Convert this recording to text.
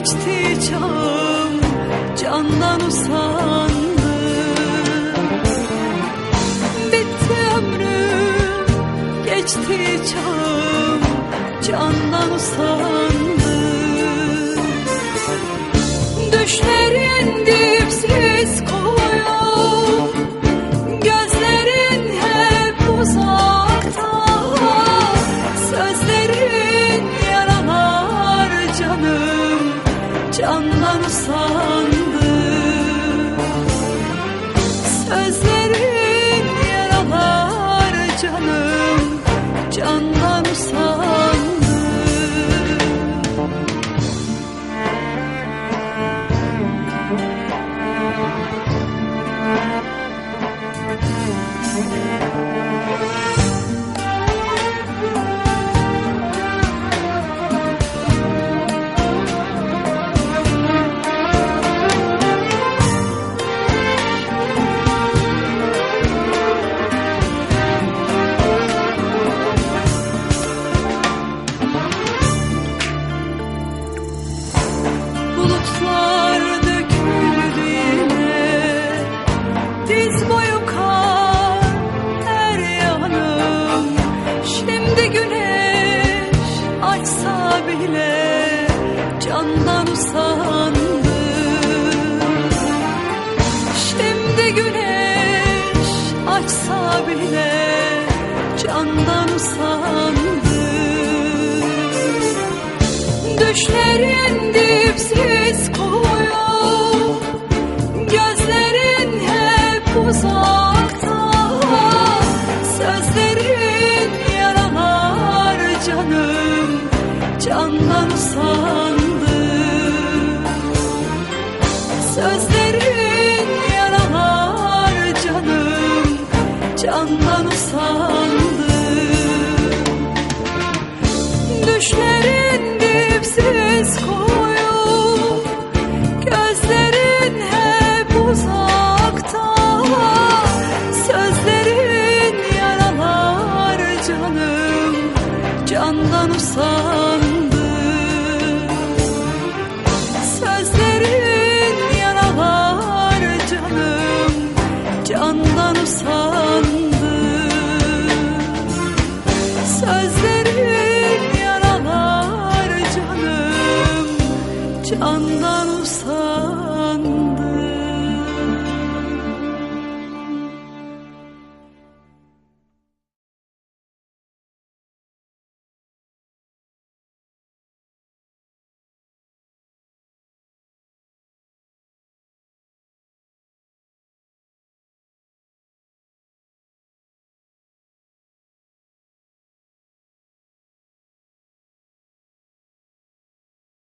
Geçti çağım Candan usandım Bitti ömrüm Geçti çağım Candan usandım Düşlerin dipsiz koyu Gözlerin hep uzakta. Sözlerin yaralar canım Candan usandım bile Candan usandım Şimdi güneş açsa bile Candan usandım Düşlerin dipsiz koyu Gözlerin hep yaralar canım candan sandı? Sözlerin yaralar canım candan sandı? Düşlerin dipsiz koydu canım sandı. Sözlerim yaralar canım Candan usandı.